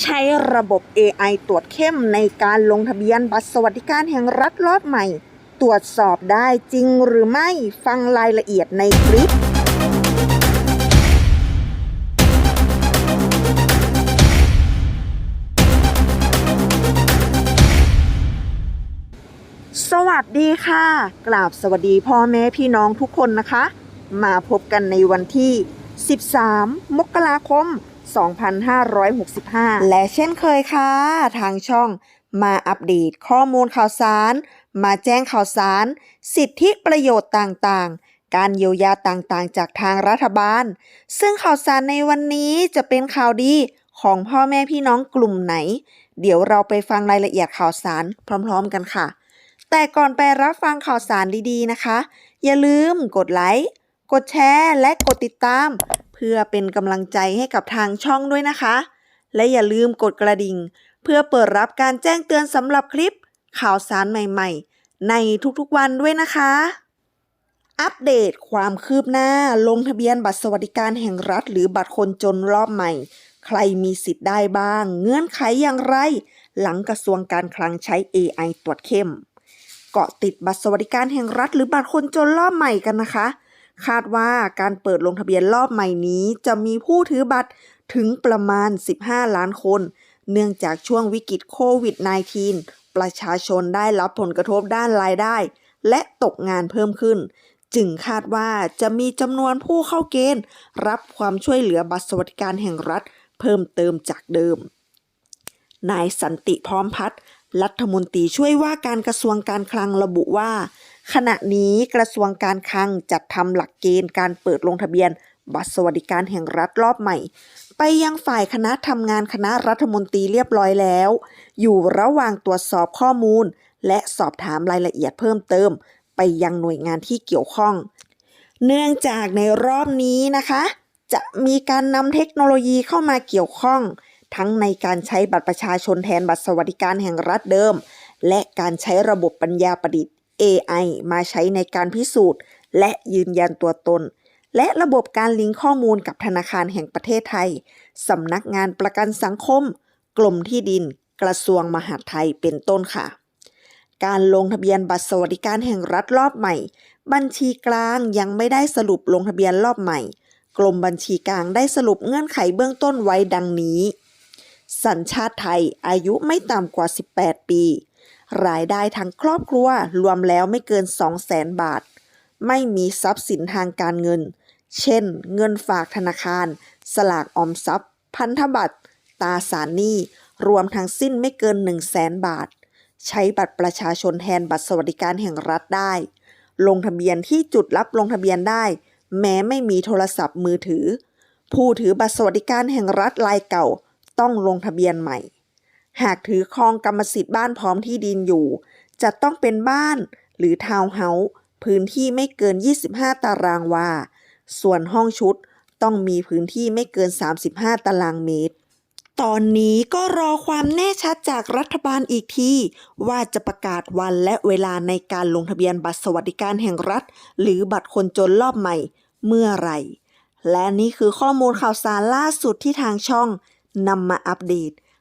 ใช้ระบบ AI ตรวจเข้มในการลงทะเบียนบัตรสวัสดิการแห่งรัฐรอบใหม่ ตรวจสอบได้จริงหรือไม่ฟังรายละเอียดในคลิป สวัสดีค่ะ กราบสวัสดีพ่อแม่พี่น้องทุกคนนะคะ มาพบกันในวันที่ 13 มกราคม 2565 และเช่นเคยค่ะ ทางช่องมาอัปเดตข้อมูลข่าวสาร มาแจ้งข่าวสาร สิทธิประโยชน์ต่างๆ การเยียวยาต่างๆ จากทางรัฐบาล ซึ่งข่าวสารในวันนี้จะเป็นข่าวดีของพ่อแม่พี่น้องกลุ่มไหน เดี๋ยวเราไปฟังรายละเอียดข่าวสารพร้อม ๆ กันค่ะ แต่ก่อนไปรับฟังข่าวสารดีๆนะคะ อย่าลืมกดไลค์ กดแชร์ และกดติดตาม เพื่อเป็นกำลังใจให้กับทางช่องด้วยนะคะ และอย่าลืมกดกระดิ่ง เพื่อเปิดรับการแจ้งเตือนสำหรับคลิปข่าวสารใหม่ๆ ในทุกๆวันด้วยนะคะ อัปเดตความคืบหน้าลงทะเบียนบัตรสวัสดิการแห่งรัฐ หรือบัตรคนจนรอบใหม่ ใครมีสิทธิ์ได้บ้าง เงื่อนไขอย่างไร หลังกระทรวงการคลังใช้ AI ตรวจเข้ม เกาะติดบัตรสวัสดิการแห่งรัฐ หรือบัตรคนจนรอบใหม่กันนะคะ คาดว่าการเปิดลงทะเบียนรอบใหม่นี้ จะมีผู้ถือบัตรถึงประมาณ 15 ล้านคน เนื่องจากช่วงวิกฤตโควิด -19 ประชาชนได้รับผลกระทบด้านรายได้ และตกงานเพิ่มขึ้น จึงคาดว่าจะมีจำนวนผู้เข้าเกณฑ์ รับความช่วยเหลือบัตรสวัสดิการแห่งรัฐ เพิ่มเติมจากเดิม นายสันติพร้อมพัฒน์รัฐมนตรีช่วยว่าการกระทรวงการคลังระบุว่า ขณะนี้กระทรวงการคลังจัดทำหลักเกณฑ์การเปิดลงทะเบียน บัตรสวัสดิการแห่งรัฐรอบใหม่ ไปยังฝ่ายคณะทำงานคณะรัฐมนตรีเรียบร้อยแล้ว อยู่ระหว่างตรวจสอบข้อมูล และสอบถามรายละเอียดเพิ่มเติม ไปยังหน่วยงานที่เกี่ยวข้อง เนื่องจากในรอบนี้นะคะ จะมีการนำเทคโนโลยีเข้ามาเกี่ยวข้อง ทั้งในการใช้บัตรประชาชนแทนบัตรสวัสดิการแห่งรัฐเดิม และการใช้ระบบปัญญาประดิษฐ์ AI มาใช้ในการพิสูจน์ และยืนยันตัวตน และระบบการลิงก์ข้อมูลกับธนาคารแห่งประเทศไทย สำนักงานประกันสังคมกรมที่ดิน กระทรวงมหาดไทยเป็นต้นค่ะ การลงทะเบียนบัตรสวัสดิการแห่งรัฐรอบใหม่ บัญชีกลางยังไม่ได้สรุปลงทะเบียนรอบใหม่ กรมบัญชีกลางได้สรุปเงื่อนไขเบื้องต้นไว้ดังนี้ สัญชาติไทยอายุไม่ต่ำกว่า 18 ปี รายได้ทั้งครอบครัวรวมแล้วไม่เกิน 200,000 บาท ไม่มีทรัพย์สินทางการเงิน เช่น เงินฝากธนาคาร สลากออมทรัพย์ พันธบัตรตราสารหนี้ รวมทั้งสิ้นไม่เกิน 100,000บาท ใช้บัตรประชาชนแทนบัตรสวัสดิการแห่งรัฐได้ ลงทะเบียนที่จุดรับลงทะเบียนได้ แม้ไม่มีโทรศัพท์มือถือ ผู้ถือบัตรสวัสดิการแห่งรัฐรายเก่า ต้องลงทะเบียนใหม่ หากถือครองกรรมสิทธิ์บ้านพร้อมที่ดินอยู่ จะต้องเป็นบ้านหรือทาวน์เฮาส์พื้นที่ไม่เกิน 25 ตารางวา ส่วนห้องชุดต้องมีพื้นที่ไม่เกิน 35 ตารางเมตร ตอนนี้ก็รอความแน่ชัดจากรัฐบาลอีกทีว่าจะประกาศวันและเวลาในการลงทะเบียนบัตรสวัสดิการแห่งรัฐ หรือบัตรคนจนรอบใหม่เมื่อไหร่ และนี่คือข้อมูลข่าวสารล่าสุดที่ทางช่องนำมาอัปเดต